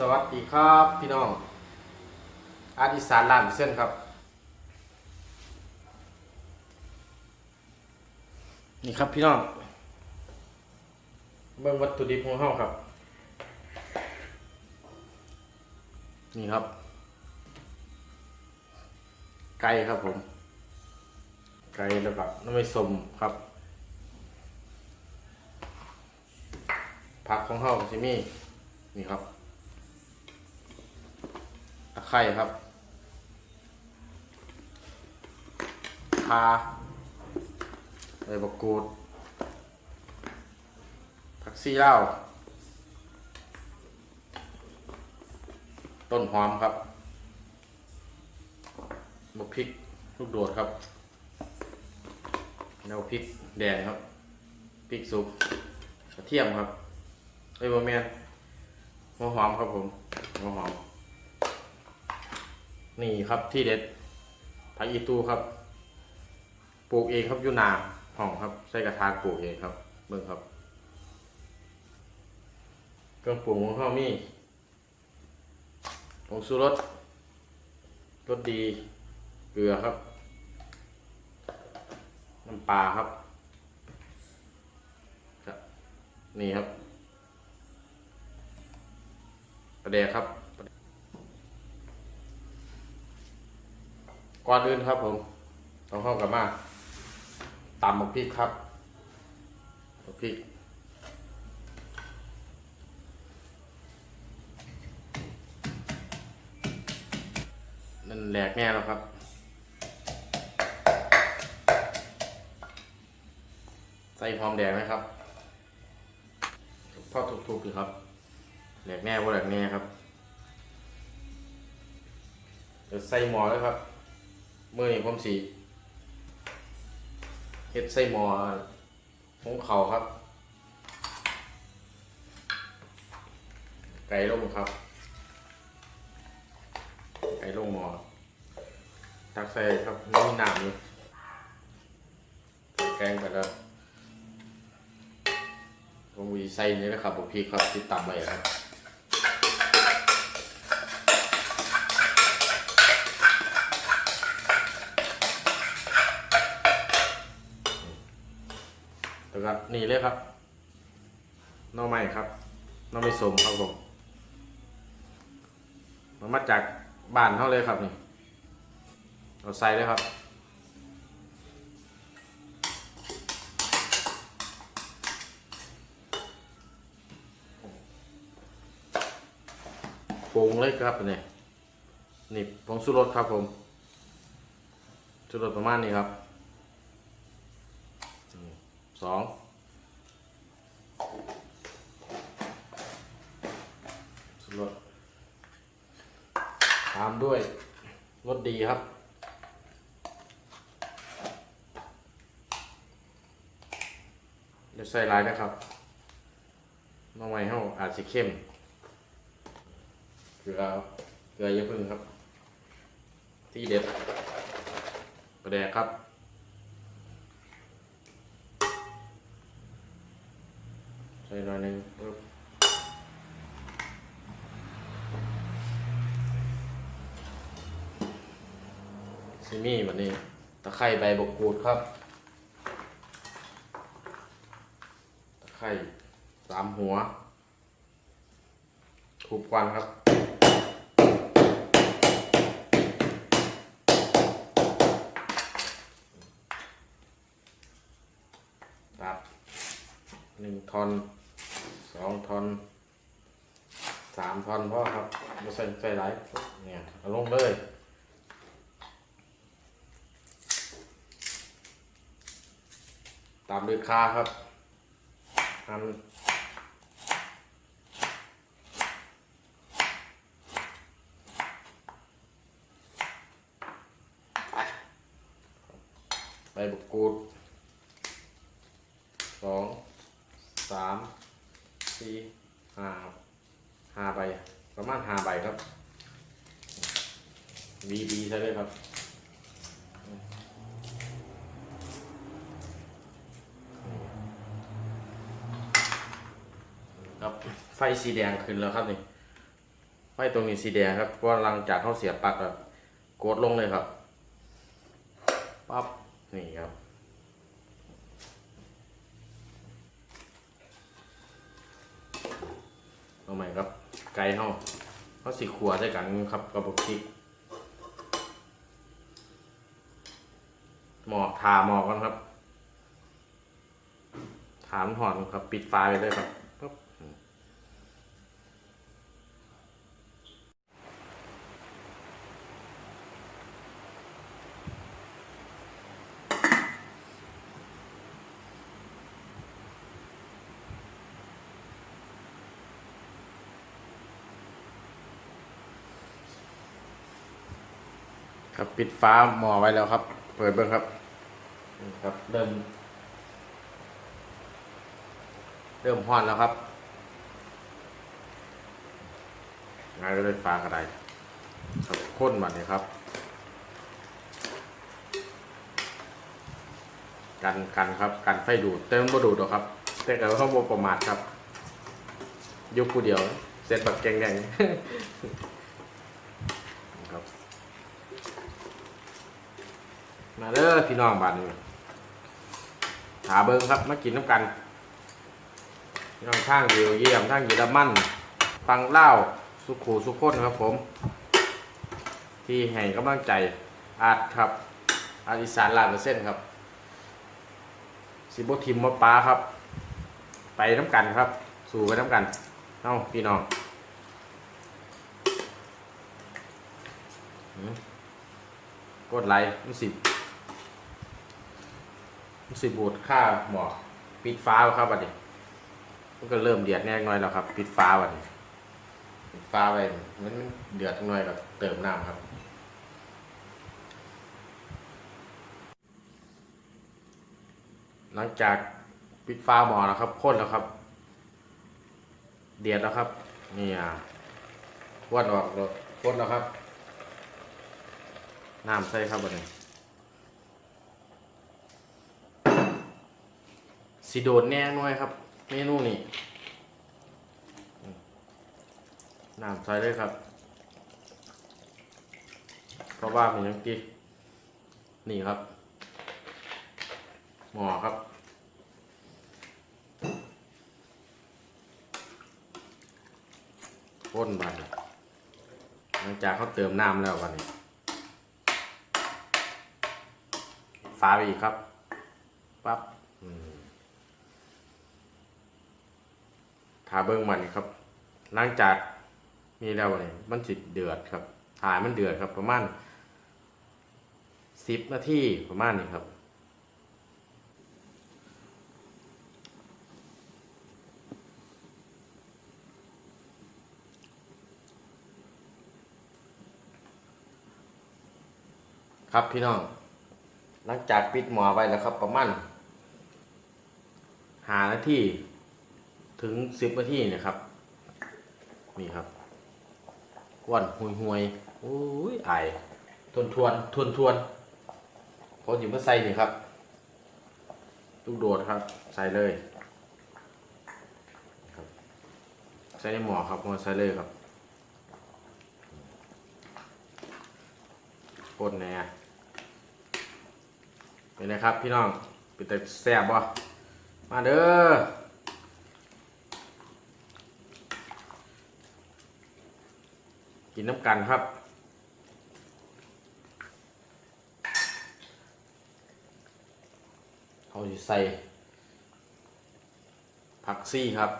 สวัสดีครับพี่น้องอาร์ตอีสานลานเส้นครับ นี่ครับพี่น้องเบิ่งวัตถุดิบของเฮาครับ นี่ครับ ไก่ครับผม ไก่แล้วก็น้ำไม่สมครับ ผักของเฮาก็สิมีนี่ครับ ไคร่ครับคาใบบักกูดผักซีเหล้าต้นหอมครับมะพริกลูกโดดครับแล้วพริกแดงครับพริกสุกกระเทียมครับเอ้บะเมียนหัวหอมครับผมหัวหอม นี่ครับที่เด็ดผักอีตูครับ ปลูกเองครับอยู่นาห้องครับ ใส่กระถางปลูกเองครับเบิ่งครับเครื่องปรุงของเขามีผงชูรสรสดีเกลือครับ น้ำปลาครับครับ นี่ครับประเดกครับ ก่อนอื่นครับผมต้องเข้ากับมาตำหมกพริกครับหมกพริกนั่นแหลกแน่แล้วครับใส่หอมแดงนะครับพอทุกๆอยู่ครับแหลกแน่ว่าแหลกแน่ครับเดี๋ยวใส่หมอแล้วครับ มื่อนี้ผมสีเฮ็ดใส่หมอของเขาครับ ไก่ลงครับ ไก่ลงหมอตักใส่ครับไม่มีน้ำอยู่แกงไปแล้วผมวีใส่นี่นะครับบุกพีครับที่ตำไว้ครับ ก็นี่เลยครับน้องใหม่ครับน้องไม่สมครับผมมันมาจากบ้านเขาเลยครับนี่เราใส่เลยครับปรุงเลยครับนี่นี่ผงชูรสครับผมชูรสประมาณนี้ครับ สองชูรสตามด้วยรสดีครับเดี๋ยวใส่ลายนะครับน้องไม้เฮาอาจจะเข้มเกลือเกลือเยอะพึ่งครับ ที่เด็ดประแดกครับ ใส่ หน่อยหนึงปึ๊บซิมี่วันนี้ตะไคร้ใบบกกูดครับ ตะไคร้สามหัวถูกควันครับตัดหนึ่งทอน สองทอนสามทอนพ่อครับมาใส่ใส่ไหลายเนี่ยเอาลงเลยตามด้วยคาครับหั่นใบบุกกูดสองสาม สี่ห้าห้าใบประมาณห้าใบครับวีดีใช่เลยครับครับไฟสีแดงขึ้นแล้วครับนี่ไฟตรงนี้สีแดงครับเพราะว่าหลังจากเขาเสียบปลั๊กแบบกดลงเลยครับปั๊บนี่ครับ เอาใหม่ครับ ไก่เฮาเขาสิขัวด้วยกันครับกับพริกหมอกทาหมอกกันครับ ถามหอนครับ ปิดไฟไปเลยครับปึ๊บ ครับปิดฟ้าหมอไว้แล้วครับ เปิดเบิ้งครับครับ เริ่ม เริ่มห้อนแล้วครับงานก็เลยฟ้ากระไดครับข้นมันเลยครับ กันกันครับ กันไฟดูดแต่มันบ่ดูดหรอกครับ แต่ก็เขาบ่ประมาทครับยกผู้เดียว เสร็จแบบแกงๆครับ มาเด้อพี่น้องบ้านนี้หาเบิ้งครับมากินน้ำกันพี่น้องข้างเดียวเยี่ยมข้างเยอรมันฟังเล่าสุขูสุขคนครับผม ที่ให้กำลังใจอาร์ตครับอาอีสานลานเปอร์เซ็นต์ครับสิบทิมมาป้าครับ ไปน้ำกันครับ สู่ไปน้ำกันเอ้าพี่น้องกดไลค์มันสิ สิบูดค่าหมอกปิดฟ้าครับบัดนี้มันก็เริ่มเดือดแน่น้อยแล้วครับ ปิดฟ้าวันนี้ปิดฟ้าไว้มันเดือดน้อยก็เติมน้ำครับ หลังจากปิดฟ้าหมอแล้วครับข้นแล้วครับ เดือดแล้วครับนี่อะวดออกแล้วข้นแล้วครับน้ำใส่ครับวันนี้ สีโดดแน่น้อยครับ เมนูนี่น้ำใส่เลยครับเพราะว่ามันยังตีนี่ครับ หมอครับ พ่นบันหลังจากเขาเติมน้ำแล้ววันนี้ฟ้าไปอีกครับ ปั๊บอืม ถาเบิ้งมันครับ หลังจากมีแล้วเนี่ยมันสิเดือดครับถ่ายมันเดือดครับ ประมาณสิบนาทีประมาณนี้ครับครับพี่น้อง หลังจากปิดหมอไว้แล้วครับ ประมาณหานาที ถึงสิบนาทีนี่ยครับ นี่ครับกวนหุยหวยๆโอ้ยไอทวนทวนทวนทวนพอหยิบมาใส่นี่ครับลูกโดดครับ ใส่เลยครับใส่ในหม้อครับมาใส่เลยครับกดแน่เป็นไงครับพี่น้องเป็นแต่แซ่บบ่มาเด้อ กินน้ำกันครับเขาจะใส่ผักซี่ครับ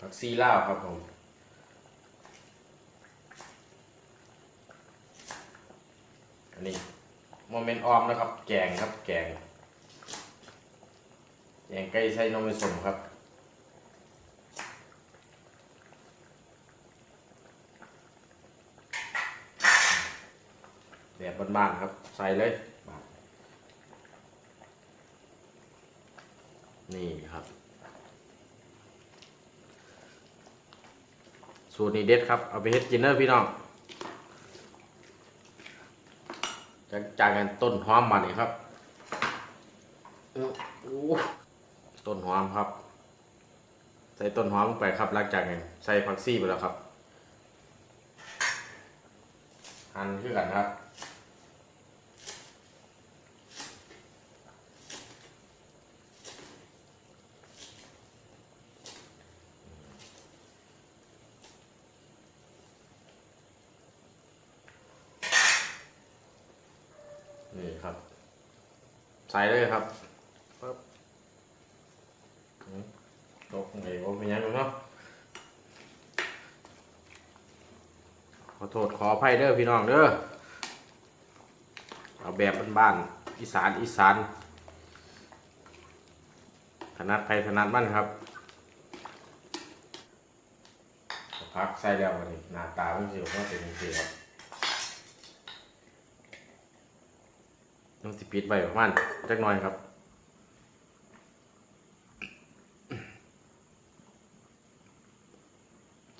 ผักซี่ลาวครับผมอันนี้โมเมนต์ออมนะครับ แกงครับแกงแกงไก่ใส่นมผสมครับ แบบบ้านๆครับ ใส่เลย นี่ครับ สูตรนี้เด็ดครับ เอาไปเฮ็ดกินเนอร์พี่น้องจากจากกันต้นหอมมานี่ครับอื้ออู้ต้นหอมครับ ใส่ต้นหอมลงไปครับหลังจากนั้นใส่ผักซี่ไปแล้วครับหั่นคือกันครับ นี่ครับ ใส่เลยครับปึ๊บอืมตกไหนว่าเป็นยังไงเนาะขอโทษขออภัยเด้อพี่น้องเด้อเอาแบบบ้านๆอีสานอีสานถนัดใครถนัดมันครับพักใส่แล้ววันนี้หน้าตามันสิว่าเป็นยังไงครับ ต้องสิปิดไว้ประมาณจักหน่อยครับ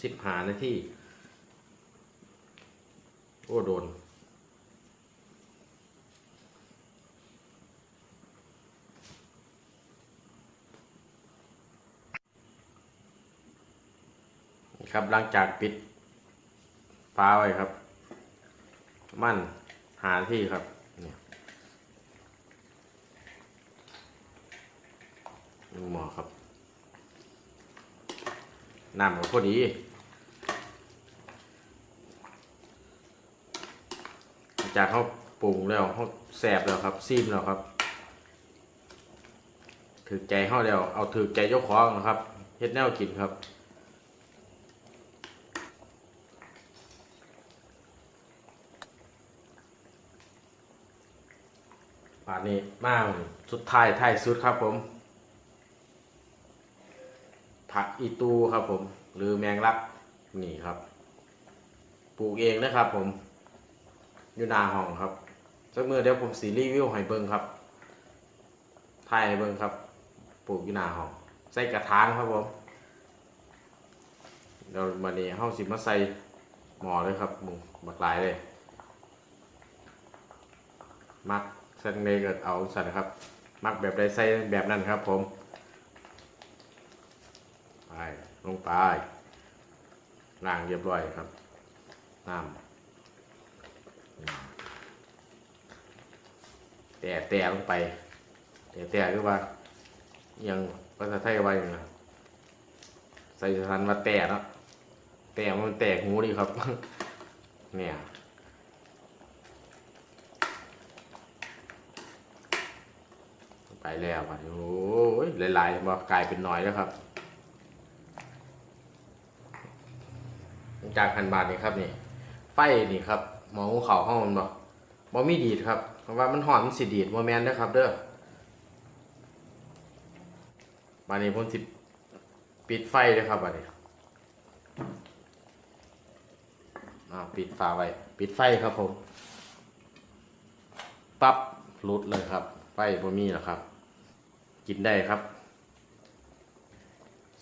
สิบหานาทีโอ้โดนครับหลังจากปิดฟ้าไว้ครับ มั่นหาที่ครับ เนี่ย ดูหมอครับน้ำก็พอดีจากเขาปรุงแล้วเขาแสบแล้วครับซีมแล้วครับถือใจเขาแล้วเอาถือใจเจ้าของนะครับเฮ็ดแนวกินครับป่านนี้มาสุดท้ายท้ายสุดครับผม ผักอีตูครับผม หรือแมงลักนี่ครับ ปลูกเองนะครับผมอยู่นาห้องครับสักมือเดี๋ยวผมสีรีวิวให้เบิ้งครับถ่ายให้เบิ้งครับ ปลูกอยู่นาห้อง ใส่กระถางครับผมเดี๋ยวมาเนี่เฮาสิมาใส่หมอเลยครับหมึงบักหลายเลย มักส้นเนก็เอาสันครับ มักแบบใดใส่แบบนั้นครับผม ไปลงไปล้างเรียบร้อยครับน้ำแต่แต่ลงไป แต่แต่คือว่ายังภาษาไทยว่าอย่างไรใส่สถานว่าแต่เนาะแต่มันแตกหูดีครับ เนี่ยไปแล้วอะโอ้ยหลายๆมากลายเป็นน้อยแล้วครับ จากพันบาทนี่ครับนี่ ไฟนี่ครับหมอหูเขาห้องมันบ่บ่มีดีดครับเพราะว่ามันหอนมันสิดีดบ่แมนเด้อครับ เด้อบานนี้ผมสิปิดไฟเด้อครับบานนี้อ่ปิดฝาไว้ ปิดไฟครับผม ปั๊บหลุดเลยครับ ไฟบ่มีแล้วครับ กินได้ครับ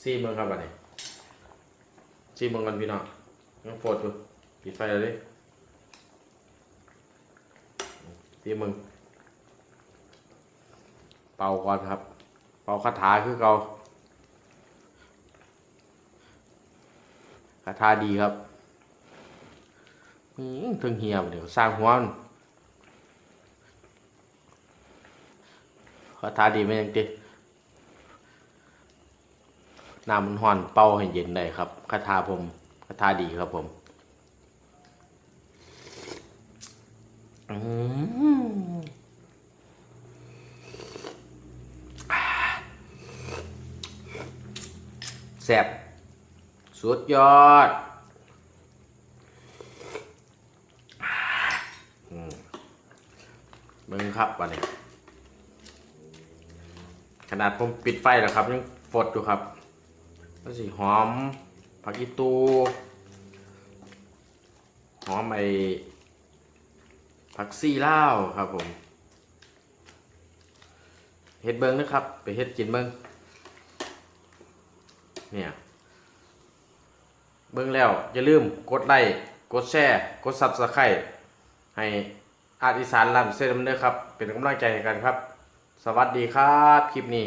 ซีเมืองครับบานนี้ซีเมืองกันพี่น้อง ยังโฟดอยู่ปิดไฟเลยดิที่มึง เป่าก่อนครับ เป่าคาถาคือเกาคาถาดีครับอื้อถึงเหี่ยวเดี๋ยวสร้างหัวมันคาถาดีไหมยังติน้ำมันห่อนเป่าให้เย็นได้ครับคาถาผม คาถาดีครับผมแซ่บสุดยอดมเบิ้งครับวันนี้ ขนาดผมปิดไฟแล้วครับ ยังฟดอยู่ครับก็สิหอม ผักอีตู หอมไอผักซี่เล่าครับผม เฮ็ดเบิ้งนะครับ ไปเฮ็ดกินเบิ้งเนี่ย เบิ้งแล้ว อย่าลืมกดไลค์กดแชร์ กดซับสไครต์ให้อาร์ตอีสานลำเส้นเด้อครับ เป็นกำลังใจให้กันครับ สวัสดีครับ คลิปนี้